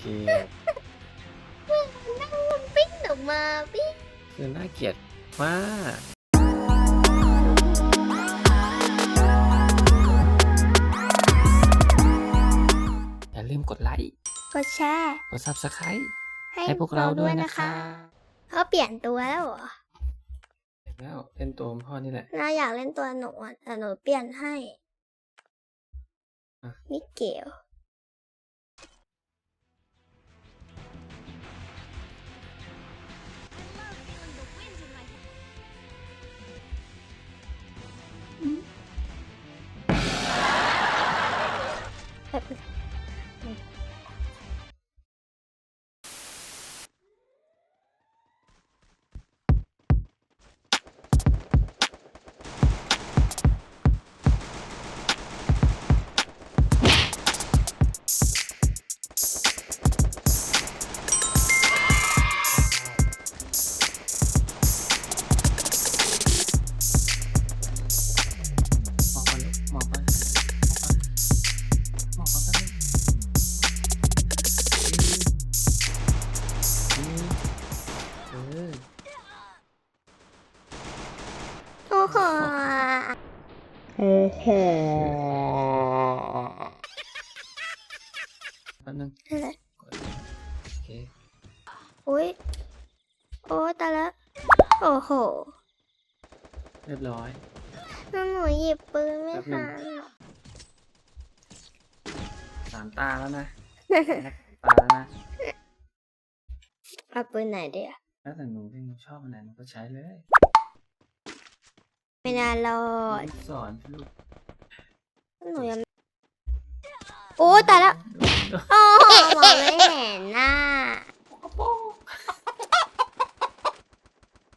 เคนั่งมันปิ้งออกมาปิ้งคือน่าเกลียดมากอย่าลืมกดไลค์กดแชร์กด subscribe ให้ให้พวกเราด้วยนะคะเขาเปลี่ยนตัวแล้วเหรอเสร็จแล้วเล่นตัวพ่อนี่แหละ น่าอยากเล่นตัวหนูอะแต่หนูเปลี่ยนให้อะมิเกล เออโอ้โหแป๊บนึงอะไรกดโอเคอุ้ยโอ้ตายแล้วโอ้โห เรียบร้อยหนูหยิบปืนไม่แป๊บหนึ่ทังนสามตาแล้วนะตาแล้วนะเอาปืนไหนดีอะแล้วแต่หนูที่หนูชอบอันไหนหนูก็ใช้เลย ไม่น่ารอดลูกสอนลูกหนูยังโอ้ตายแล้วโอ้โหมองไม่เห็นน่ะ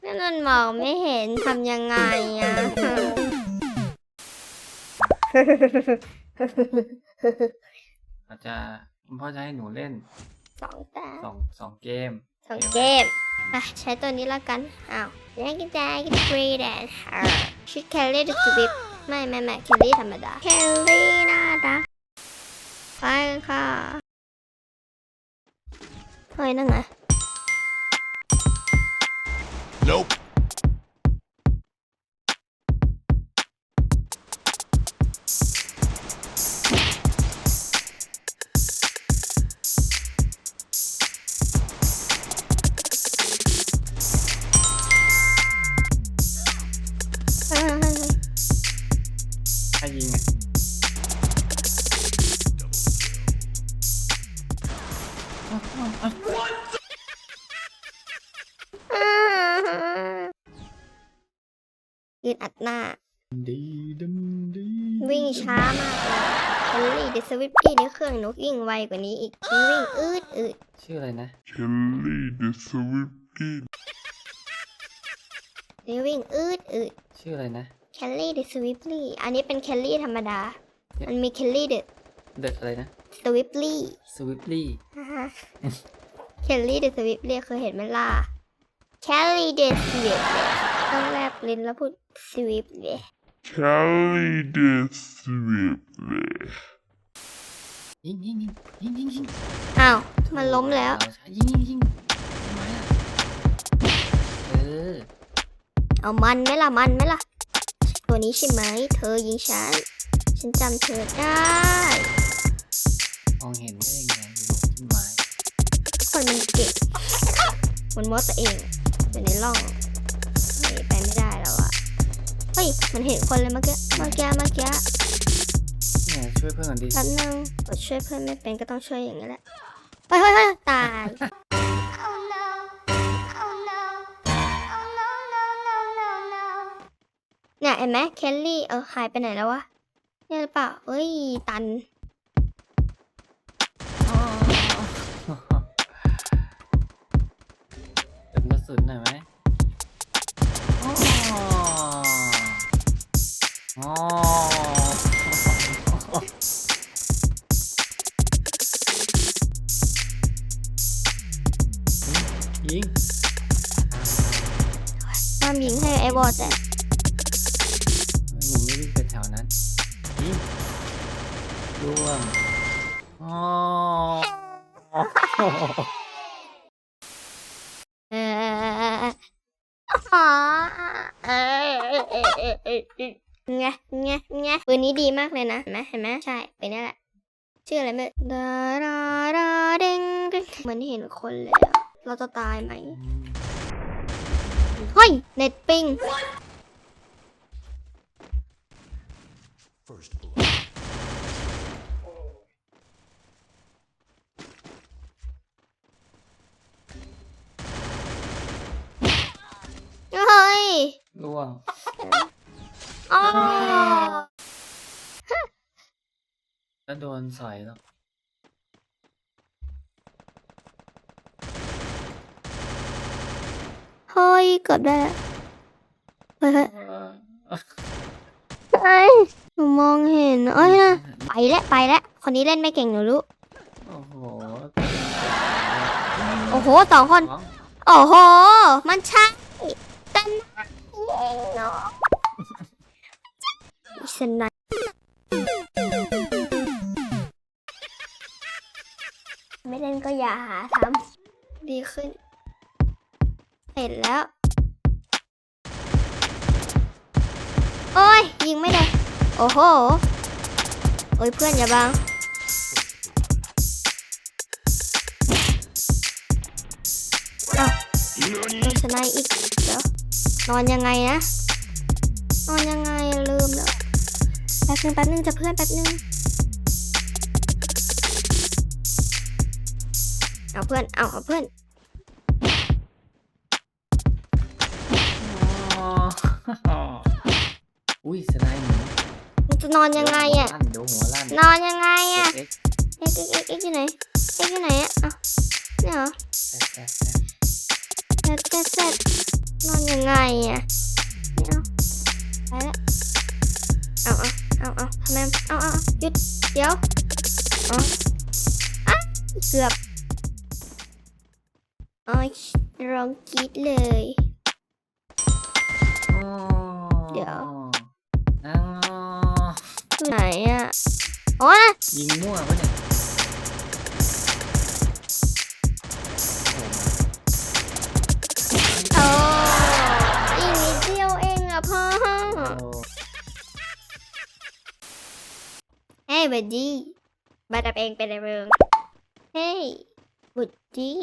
นี่มันมองไม่เห็นทำยังไงอะอาจจะคุณพ่อจะให้หนูเล่นสองตาสองสองเกม สองเกมอะใช้ตัวนี้แล้วกัน อ้าวยังกินใจกินฟรีแดนชุดแคลรี่ดูสวิปไม่ไม่ไม่แคลรี่ธรรมดา แคลรี่น่ารักไปค่ะเฮ้ยนั่นไง Nope. ยืนอัดหน้าดีดำดีวิ่งช้ามากเลยแคลรี่เดสวิปปี้ในเครื่องนกวิ่งไวกว่านี้อีกวิ่งอืดอืดชื่ออะไรนะ Kelly the Swifty. นี่วิ่งอืดอืดชื่ออะไรนะแคลรี่เดสวิปลี่อันนี้เป็นแคลรี่ธรรมดา มันมีแคลรี่เดเดอะอะไรนะสวิปลี่สวิปลี่แคลรี่เดสวิปลี่เคยเห็นไหมล่ะแคลรี่เดสวิป ต้องแลบลิ้นแล้วพูดสวิปเลย Kelly the Swifty. ยิงยิงยิงยิงยิงยิงอ้าว มันล้มแล้วเอาใช่ยิงยิงยิงทำไมอะเออ เอามันไหมล่ะ มันไหมล่ะ ตัวนี้ใช่ไหม เธอยิงฉัน ฉันจำเธอได้ มองเห็นได้ยังไงอยู่บนต้นไม้คนมันเก่งมันมดตัวเองอยู่ในร่อง ฮ้ย มันเห็นคนเลยเมื่อกี้ เมื่อกี้ เมื่อกี้นี่ไงช่วยเพื่อนก่อนดิแป๊บนึงกดช่วยเพื่อนไม่เป็นก็ต้องช่วยอย่างนี้แหละเฮ้ยเฮ้ยเฮ้ยตายเนี่ยเห็นไหมแคลลี่ เออหายไปไหนแล้ววะ เนี่ยหรือเปล่าเอ้ย ตันามยิงให้ไอ้บอดแต่หนูไม่วิ่งไปแถวนั้นยิงล่วงอ๋อเอออ๋อเออเออเออเออเออไงไงไงปืนนี้ดีมากเลยนะเห็นไหมเห็นไหมใช่ปืนนี้แหละ ชื่ออะไรไม่รู้ดาดาดาเด้งเด้งเหมือนเห็นคนเลยอะเราจะตายไหม เฮ้ย เน็ตปิง เฮ้ยล่วงอ๋อ แล้วโดนสอยแล้ว เฮ้ยเกือบได้แล้วเฮ้ยเฮ้ยเออเอ้ยหนูมองเห็นเอ้ยนะไปแล้วไปแล้วคนนี้เล่นไม่เก่งหนูรู้โอ้โหโอ้โหสองคนสองโอ้โห มันใช่กันเองเนาะอีสนายไม่เล่นก็อย่าหาทำดีขึ้น เห็นแล้ว โอ้ย ยิงไม่ได้ โอ้โห โอ้ยเพื่อนอย่าบัง อ้าวโดนสไนอีกเดี๋ยวนอนยังไงนะ นอนยังไงลืมแล้ว แป๊บนึงแป๊บนึงจะเพื่อนแป๊บนึงเอาเพื่อน เอาเอาเพื่อน อ๋ออุ้ยสไนด์หนูมันจะนอนยังไงอะ เดี๋ยวหัวลั่นนอนยังไงเดี๋ยวอะหัวลั่นเอ็กเอ็กเอ็กเอ็กอยู่ไหน เอ็กอยู่ไหนอะอะเนี่ยเหรอแอ๊ะแอ๊ะแอ๊ะเซ็ตเซ็ตเซ็ตนอนยังไงอะไม่เอาไปแล้วเอาเอาเอาเอาทำไมเอาเอาเอาหยุด เดี๋ยวเอาอะเกือบอ๋อร้องกรีดเลยอ๋อ เดี๋ยวอ๋ออยู่ไหนอะอ๋อนะยิงมั่วปะเนี่ยโอ้โหโอ้อีกนิดเดียวเองอะพ่อโอ้เฮ้ยบัดดี้มาดับเองเป็นอะไรเริงเฮ้ยบัดดี้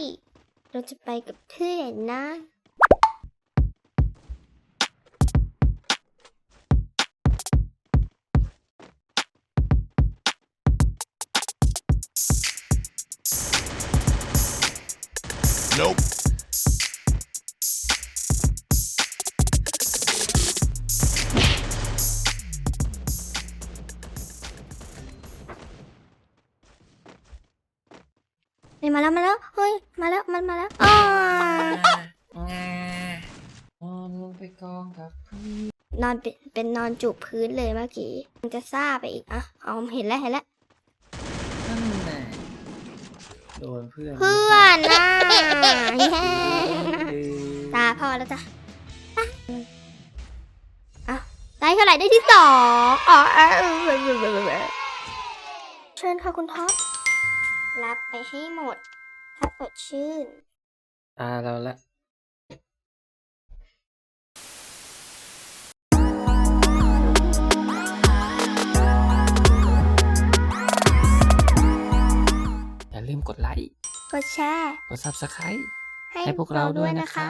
เราจะไปกับเพื่อนนะ Nope. เฮ้ยมาแล้วมาแล้วเฮ้ยมาแล้วมันมาแล้วอ๋องานอนลงไปกองกับพื้นนอนเป็นเป็นนอนจูบพื้นเลยเมื่อกี้ มันจะซ่าไปอีกอะเอาเห็นแล้วเห็นแล้ว นั่นแน่ โดนเพื่อนเพื่อนนะเย้เอ้ยตาพ่อแล้วจ้ะอะได้เท่าไหร่ได้ที่สองอ๋อเออเออเออเออเออเออเชิญค่ะคุณท็อปรับไปให้หมดถ้าสดชื่น ตาเราละ กดไลค์กดแชร์ กด subscribe ให้ให้พวกเราด้วยนะคะ